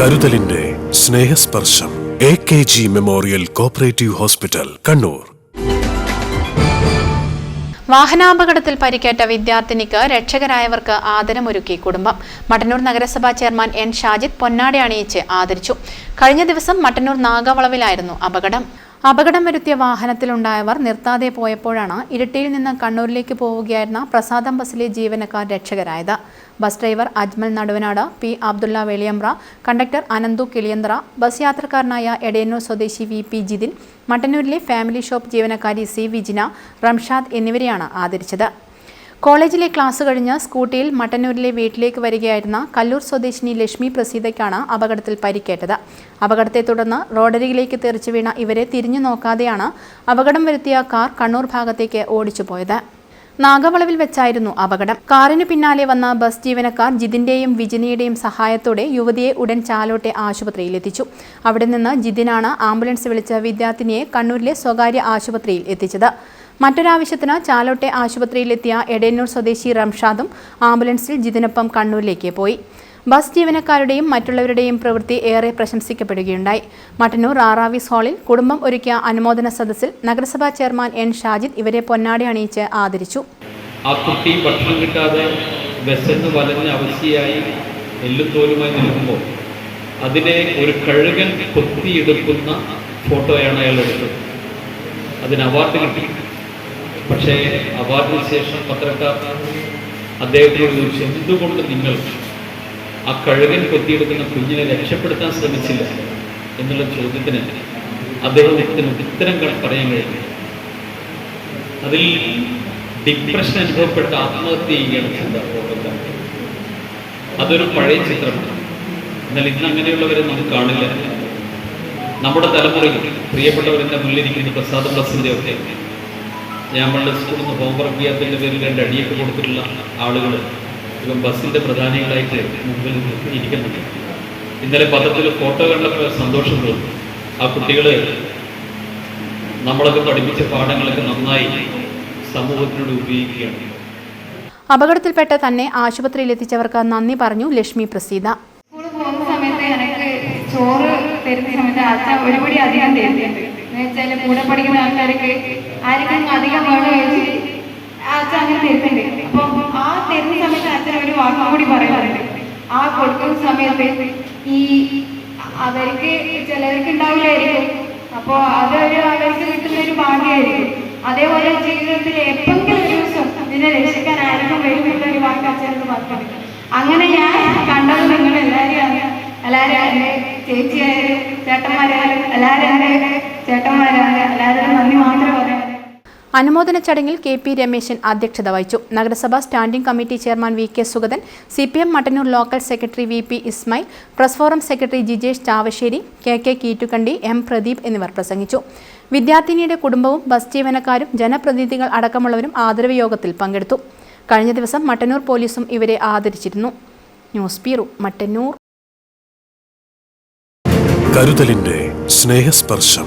കരുതലിന്റെ Snehasparsham A K G memorial cooperative hospital Kannur. വാഹനാപകടത്തിൽ പരിക്കേറ്റ വിദ്യാർത്ഥിനിക്ക് രക്ഷകരായവർക്ക് ആദരമൊരുക്കി കുടുംബം. മട്ടന്നൂർ നഗരസഭാ ചെയർമാൻ എൻ ഷാജിദ് പൊന്നാടി അണിയിച്ച് ആദരിച്ചു. കഴിഞ്ഞ ദിവസം മട്ടന്നൂർ നാഗവളവിലായിരുന്നു അപകടം. അപകടം വരുത്തിയ വാഹനത്തിലുണ്ടായവർ നിർത്താതെ പോയപ്പോഴാണ് ഇരിട്ടിയിൽ നിന്ന് കണ്ണൂരിലേക്ക് പോവുകയായിരുന്ന പ്രസാദം ബസ്സിലെ ജീവനക്കാർ രക്ഷകരായത്. Bus driver Ajmal Naduvanad P Abdulla Veliyambra conductor Ananthu Kiliyanthra bus യാത്രക്കാരനായ Edayannur സ്വദേശി വി പി ജിതിൻ മട്ടന്നൂരിലെ ഫാമിലി ഷോപ്പ് ജീവനക്കാരി സി വിജിന റംഷാദ് എന്നിവരെയാണ് ആദരിച്ചത്. കോളേജിലെ ക്ലാസ് കഴിഞ്ഞ് സ്കൂട്ടിയിൽ മട്ടന്നൂരിലെ വീട്ടിലേക്ക് വരികയായിരുന്ന കല്ലൂർ സ്വദേശിനി ലക്ഷ്മി പ്രസീതയ്ക്കാണ് അപകടത്തിൽ പരിക്കേറ്റത്. അപകടത്തെ തുടർന്ന് റോഡരികിലേക്ക് തെറിച്ചു വീണ ഇവരെ തിരിഞ്ഞു നോക്കാതെയാണ് അപകടം വരുത്തിയ കാർ കണ്ണൂർ ഭാഗത്തേക്ക് ഓടിച്ചുപോയത് നാഗവളവിൽ വെച്ചായിരുന്നു അപകടം. കാറിന് പിന്നാലെ വന്ന ബസ് ജീവനക്കാർ ജിതിന്റെയും വിജിനിയുടെയും സഹായത്തോടെ യുവതിയെ ഉടൻ ചാലോട്ടെ ആശുപത്രിയിലെത്തിച്ചു അവിടെ നിന്ന് ജിതിനാണ് ആംബുലൻസ് വിളിച്ച വിദ്യാർത്ഥിനിയെ കണ്ണൂരിലെ സ്വകാര്യ ആശുപത്രിയിൽ എത്തിച്ചത്. മറ്റൊരാവശ്യത്തിന് ചാലോട്ടെ ആശുപത്രിയിലെത്തിയ എടയന്നൂർ സ്വദേശി റംഷാദും ആംബുലൻസിൽ ജിതിനൊപ്പം കണ്ണൂരിലേക്ക് പോയി. ബസ് ജീവനക്കാരുടെയും മറ്റുള്ളവരുടെയും പ്രവൃത്തി ഏറെ പ്രശംസിക്കപ്പെടുകയുണ്ടായി. മട്ടന്നൂർ ആറാവീസ് ഹാളിൽ കുടുംബം ഒരുക്കിയ അനുമോദന സദസ്സിൽ നഗരസഭാ ചെയർമാൻ എൻ ഷാജിദ് ഇവരെ പൊന്നാടി അണിയിച്ച് ആദരിച്ചു. ആ കുട്ടി കിട്ടാതെ നിൽക്കുമ്പോൾ അതിനെ ഒരു കഴുകൻ കൊത്തിയെടുക്കുന്ന ഫോട്ടോയാണ് അയാൾ എടുത്തത്. അതിന് അവാർഡ് കിട്ടി. പക്ഷേ അവാർഡിന് ശേഷം പത്രക്കാർ അദ്ദേഹത്തിനോട് ചോദിച്ചു എന്തുകൊണ്ട് നിങ്ങൾ ആ കഴുകൻ കൊത്തിയെടുക്കുന്ന കുഞ്ഞിനെ രക്ഷപ്പെടുത്താൻ ശ്രമിച്ചില്ല? എന്നുള്ള ചോദ്യത്തിന് അദ്ദേഹത്തിന് ഉത്തരം പറയാൻ കഴിഞ്ഞു. അതിൽ ഡിപ്രഷൻ അനുഭവപ്പെട്ട ആത്മഹത്യ ചെയ്യുകയാണ് ചിന്ത അതൊരു പഴയ ചിത്രമാണ്. എന്നാൽ ഇന്ന് അങ്ങനെയുള്ളവരെ നമുക്ക് കാണില്ല. നമ്മുടെ തലമുറയിൽ പ്രിയപ്പെട്ടവരെന്റെ മുന്നിലിരിക്കുന്ന പ്രസാദ ബസ്സിന്റെ ഒക്കെ ഞാൻ പണ്ട് സ്കൂളിൽ നിന്ന് ഹോംവർക്ക് ചെയ്യാത്തതിന്റെ പേരിൽ രണ്ട് അടിയൊക്കെ കൊടുത്തിട്ടുള്ള ആളുകൾ ഇപ്പം ബസ്സിന്റെ പ്രധാനികളായിട്ട് മുമ്പിൽ ഇരിക്കുന്നുണ്ട്. ഇന്നലെ പത്രത്തിൽ ഫോട്ടോ കണ്ടപ്പോൾ സന്തോഷം തോന്നി. ആ കുട്ടികൾ നമ്മളൊക്കെ പഠിപ്പിച്ച പാഠങ്ങളൊക്കെ നന്നായി സമൂഹത്തിനോട് ഉപയോഗിക്കുകയാണ്. അപകടത്തിൽപ്പെട്ട തന്നെ ആശുപത്രിയിൽ എത്തിച്ചവർക്ക് നന്ദി പറഞ്ഞു ലക്ഷ്മി പ്രസീത. സ്കൂളിൽ പോകുന്ന സമയത്ത് എനിക്ക് ചോറ് തരുന്ന സമയത്ത് അച്ഛൻ ഒരുപടി അധികം തരുന്നുണ്ട് എന്ന് വെച്ചാൽ കൂടെ പഠിക്കുന്ന ആൾക്കാർക്ക് ആർക്കും അധികം വേണം ചോദിച്ച് അച്ഛൻ അങ്ങനെ തരുന്നുണ്ട്. അപ്പൊ ആ തരുന്ന സമയത്ത് അച്ഛൻ ഒരു വാക്കും കൂടി പറയാറുണ്ട് ആ കൊടുക്കുന്ന സമയത്ത് ഈ അവർക്ക് ചിലർക്ക് ഉണ്ടാവില്ലായിരിക്കും. അപ്പോൾ അതൊരു അവർക്ക് കിട്ടുന്ന ഒരു ഭാഗ്യമായിരിക്കും. അതേപോലെ ജീവിതത്തിൽ എപ്പോഴെങ്കിലും ഒരു ദിവസം ഇതിനെ രക്ഷിക്കാൻ ആർക്കും വരുന്നുള്ള ഒരു വാക്ക് അച്ഛനോട് പറഞ്ഞിട്ടുണ്ട്. അങ്ങനെ ഞാൻ കണ്ടത് നിങ്ങൾ എല്ലാവരെയാണ് എല്ലാവരും എന്റെ ചേച്ചിയായാലും ചേട്ടന്മാരായാലും എല്ലാവരും എന്റെ ചേട്ടന്മാരാണ്. നന്ദി അനുമോദന ചടങ്ങിൽ കെ പി രമേശൻ അധ്യക്ഷത വഹിച്ചു. നഗരസഭാ standing committee chairman V K Sugathan C P M Mattannur local secretary V P Ismail press forum secretary Jijesh Chavassery K K Keettukandi M Pradeep എന്നിവർ പ്രസംഗിച്ചു. വിദ്യാർത്ഥിനിയുടെ കുടുംബവും ബസ് ജീവനക്കാരും ജനപ്രതിനിധികൾ അടക്കമുള്ളവരും ആദരവ് യോഗത്തിൽ പങ്കെടുത്തു. കഴിഞ്ഞ ദിവസം മട്ടന്നൂർ പോലീസും ഇവരെ ആദരിച്ചിരുന്നു. News bureau Mattannur. കരുതലിന്റെ സ്നേഹസ്പർശം.